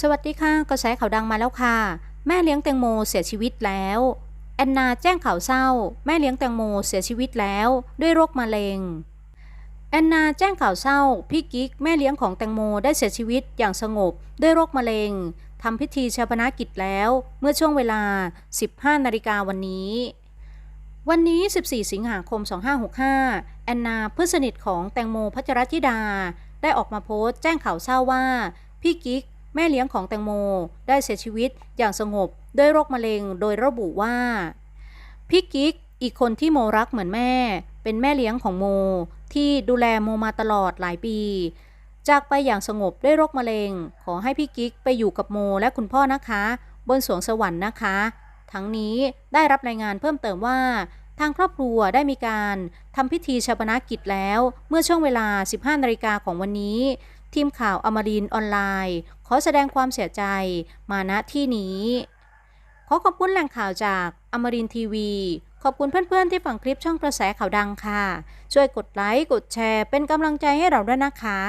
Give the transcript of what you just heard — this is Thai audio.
สวัสดีค่ะกระแสข่าวดังมาแล้วค่ะ แม่เลี้ยงแตงโมเสียชีวิตแล้ว แอนนาแจ้งข่าวเศร้า แม่เลี้ยงแตงโมเสียชีวิตแล้ว ด้วยโรคมะเร็ง แอนนาแจ้งข่าวเศร้า พี่กิ๊กแม่เลี้ยงของแตงโมได้เสียชีวิตอย่างสงบ ด้วยโรคมะเร็งทำพิธีชาปนกิจแล้วเมื่อช่วงเวลา 15 นาฬิกาวันนี้ วันนี้ 14 สิงหาคม 2565 แอนนาเพื่อนสนิทของแตงโมพัชรธิดา ได้ออกมาโพสต์แจ้งข่าวเศร้าว่า พี่กิ๊ก แม่เลี้ยงของแตงโมได้เสียชีวิตอย่างสงบด้วยโรคมะเร็งโดยระบุว่าพี่กิ๊กอีกคนที่โมรักเหมือนแม่ เป็นแม่เลี้ยงของโม ที่ดูแลโมมาตลอดหลายปี จากไปอย่างสงบด้วยโรคมะเร็ง ขอให้พี่กิ๊กไปอยู่กับโมและคุณพ่อนะคะ บนสวงสวรรค์นะคะ ทั้งนี้ได้รับรายงานเพิ่มเติมว่า ทางครอบครัวได้มีการทำพิธีชาปนกิจแล้ว เมื่อช่วงเวลา 15นาฬิกาของวันนี้ ทีมข่าวอมรินออนไลน์ ขอแสดงความเสียใจมาณที่นี้ ขอขอบคุณแหล่งข่าวจากอมรินทีวี ขอบคุณเพื่อนๆที่ฟังคลิปช่องกระแสข่าวดังค่ะ ช่วยกดไลค์ กดแชร์ เป็นกำลังใจให้เราด้วยนะคะ